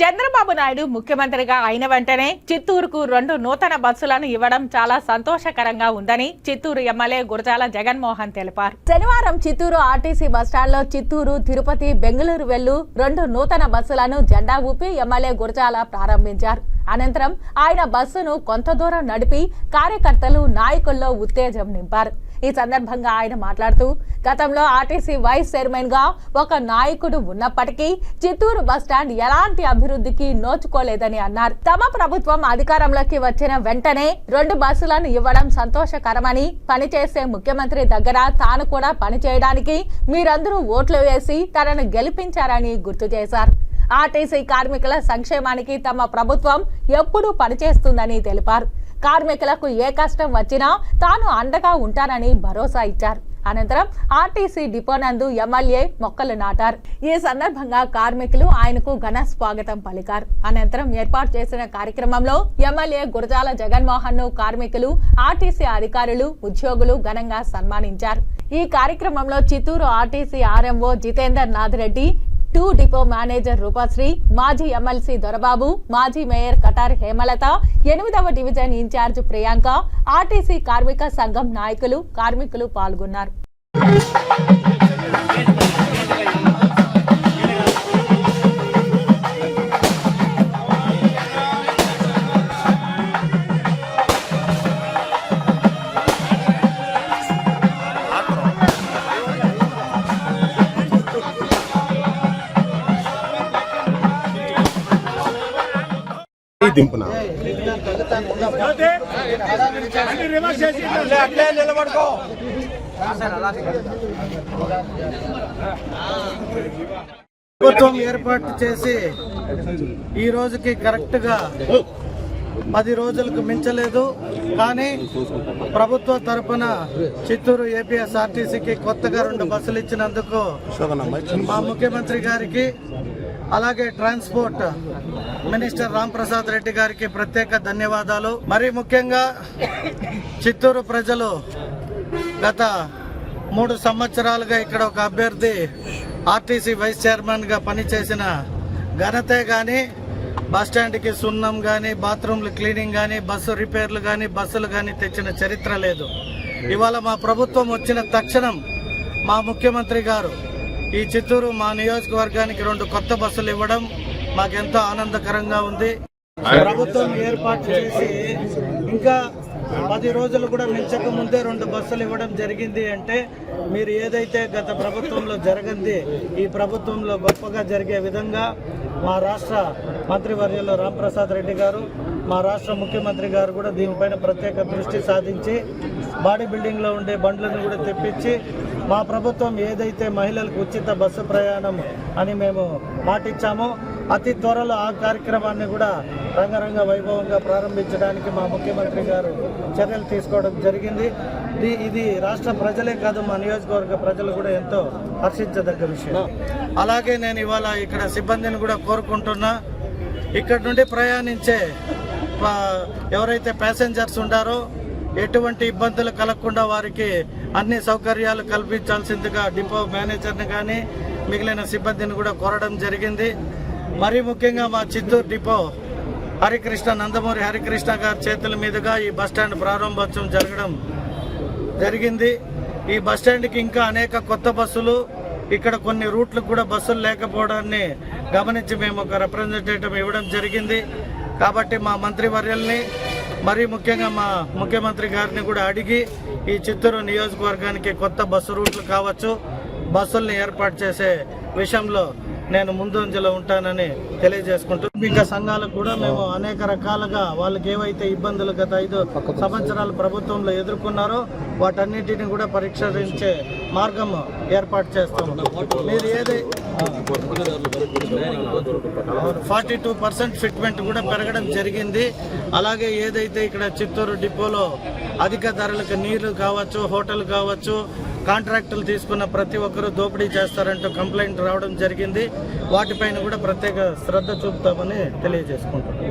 చంద్రబాబు నాయుడు ముఖ్యమంత్రిగా అయిన వెంటనే చిత్తూరుకు రెండు నూతన బస్సులను ఇవ్వడం చాలా సంతోషకరంగా ఉందని చిత్తూరు ఎమ్మెల్యే గురజాల జగన్మోహన్ తెలిపారు. శనివారం చిత్తూరు ఆర్టీసీ బస్టాండ్లో చిత్తూరు తిరుపతి బెంగళూరు వెళ్ళు రెండు నూతన బస్సులను జెండా ఊపి ఎమ్మెల్యే గురజాల ప్రారంభించారు. అనంతరం ఆయన బస్సును కొంత దూరం నడిపి కార్యకర్తలు నాయకుల్లో ఉత్తేజం నింపారు. ఈ సందర్భంగా ఆయన మాట్లాడుతూ గతంలో ఆర్టీసీ వైస్ చైర్మన్గా ఒక నాయకుడు ఉన్నప్పటికీ చిత్తూరు బస్టాండ్ ఎలాంటి అభివృద్ధికి నోచుకోలేదని అన్నారు. తమ ప్రభుత్వం అధికారంలోకి వచ్చిన వెంటనే రెండు బస్సులను ఇవ్వడం సంతోషకరమని పనిచేసే ముఖ్యమంత్రి దగ్గర తాను కూడా పనిచేయడానికి మీరందరూ ఓట్లు వేసి తనను గెలిపించారని గుర్తు చేశారు. ఆర్టీసీ కార్మికుల సంక్షేమానికి తమ ప్రభుత్వం ఎప్పుడూ పనిచేస్తుందని తెలిపారు. కార్మికులకు ఏ కష్టం వచ్చినా తాను అండగా ఉంటానని భరోసా ఇచ్చారు. అనంతరం ఆర్టీసీ డిపో నందు ఎమ్మెల్యే మొక్కలు నాటారు. ఈ సందర్భంగా కార్మికులు ఆయనకు ఘన స్వాగతం పలికారు. అనంతరం ఏర్పాటు చేసిన కార్యక్రమంలో ఎమ్మెల్యే గురజాల జగన్మోహన్ను కార్మికులు ఆర్టీసీ అధికారులు ఉద్యోగులు ఘనంగా సన్మానించారు. ఈ కార్యక్రమంలో Chittoor RTC RMO Jitender Nath Reddy two depot manager Roopasri మాజీ ఎమ్మెల్సీ దొరబాబు మాజీ మేయర్ కటార్ హేమలత ఎనిమిదవ డివిజన్ ఇన్ఛార్జ్ ప్రియాంక ఆర్టీసీ కార్మిక సంఘం నాయకులు కార్మికులు పాల్గొన్నారు. ఈ దింపున? ప్రభుత్వం ఏర్పాటు చేసి ఈ రోజుకి కరెక్ట్గా పది రోజులకు మించలేదు. కానీ ప్రభుత్వ తరపున చిత్తూరు ఏపీఎస్ ఆర్టీసీకి కొత్తగా రెండు బస్సులు ఇచ్చినందుకు మా ముఖ్యమంత్రి గారికి అలాగే ట్రాన్స్పోర్ట్ మినిస్టర్ రామ్ ప్రసాద్ రెడ్డి గారికి ప్రత్యేక ధన్యవాదాలు. మరి ముఖ్యంగా చిత్తూరు ప్రజలు గత మూడు సంవత్సరాలుగా ఇక్కడ ఒక అభ్యర్థి ఆర్టీసీ వైస్ చైర్మన్గా పనిచేసిన ఘనతే కానీ బస్టాండ్కి సున్నం కానీ బాత్రూమ్లు క్లీనింగ్ కానీ బస్సు రిపేర్లు కానీ బస్సులు కానీ తెచ్చిన చరిత్ర లేదు. ఇవాళ మా ప్రభుత్వం వచ్చిన తక్షణం మా ముఖ్యమంత్రి గారు ఈ చిత్తూరు మా నియోజకవర్గానికి రెండు కొత్త బస్సులు ఇవ్వడం మాకెంతో ఆనందకరంగా ఉంది. ప్రభుత్వం ఏర్పాటు చేసి ఇంకా పది రోజులు కూడా మించక ముందే రెండు బస్సులు ఇవ్వడం జరిగింది అంటే మీరు ఏదైతే గత ప్రభుత్వంలో జరగంది ఈ ప్రభుత్వంలో గొప్పగా జరిగే విధంగా మా రాష్ట్ర మంత్రివర్యులు రాంప్రసాద్ రెడ్డి గారు మా రాష్ట్ర ముఖ్యమంత్రి గారు కూడా దీనిపైన ప్రత్యేక దృష్టి సాధించి బాడీ బిల్డింగ్లో ఉండే బండ్లను కూడా తెప్పించి మా ప్రభుత్వం ఏదైతే మహిళలకు ఉచిత బస్సు ప్రయాణం అని మేము మాటిచ్చామో అతి త్వరలో ఆ కార్యక్రమాన్ని కూడా రంగరంగ వైభవంగా ప్రారంభించడానికి మా ముఖ్యమంత్రి గారు చర్యలు తీసుకోవడం జరిగింది. ఇది- ఇది రాష్ట్ర ప్రజలే కాదు మా నియోజకవర్గ ప్రజలు కూడా ఎంతో హర్షించదగ్గ విషయం. అలాగే నేను ఇవాళ ఇక్కడ సిబ్బందిని కూడా కోరుకుంటున్నా. ఇక్కడ నుండి ప్రయాణించే ఎవరైతే ప్యాసింజర్స్ ఉంటారో ఎటువంటి ఇబ్బందులు కలగకుండా వారికి అన్ని సౌకర్యాలు కల్పించాల్సిందిగా డిపో మేనేజర్ని కానీ మిగిలిన సిబ్బందిని కూడా కోరడం జరిగింది. మరీ ముఖ్యంగా మా చిత్తూరు డిపో హరికృష్ణ నందమూరి హరికృష్ణ గారి చేతుల మీదుగా ఈ బస్టాండ్ ప్రారంభోత్సవం జరగడం జరిగింది. ఈ బస్ స్టాండ్కి ఇంకా అనేక కొత్త బస్సులు ఇక్కడ కొన్ని రూట్లకు కూడా బస్సులు లేకపోవడాన్ని గమనించి మేము ఒక రిప్రజెంటేటివ్ ఇవ్వడం జరిగింది. కాబట్టి మా మంత్రివర్యుల్ని మరి ముఖ్యంగా మా ముఖ్యమంత్రి గారిని కూడా అడిగి ఈ చిత్తూరు నియోజకవర్గానికి కొత్త బస్సు రూట్లు కావచ్చు బస్సుల్ని ఏర్పాటు చేసే విషయంలో నేను ముందంజలో ఉంటానని తెలియజేసుకుంటూ ఇంకా సంఘాలకు కూడా మేము అనేక రకాలుగా వాళ్ళకి ఏవైతే ఇబ్బందులు గత ఐదు సంవత్సరాలు ప్రభుత్వంలో ఎదుర్కొన్నారో వాటన్నిటిని కూడా పరీక్షించే మార్గం ఏర్పాటు చేస్తాం మీరు ఏది ఫార్టీ టూ పర్సెంట్ ఫిట్మెంట్ కూడా పెరగడం జరిగింది. అలాగే ఏదైతే ఇక్కడ చిత్తూరు డిపోలో అధిక ధరలకు నీళ్ళు కావచ్చు హోటల్ కావచ్చు కాంట్రాక్టులు తీసుకున్న ప్రతి ఒక్కరూ దోపిడీ చేస్తారంటూ కంప్లైంట్ రావడం జరిగింది. వాటిపైన కూడా ప్రత్యేక శ్రద్ధ చూపుతామని తెలియజేసుకుంటున్నాం.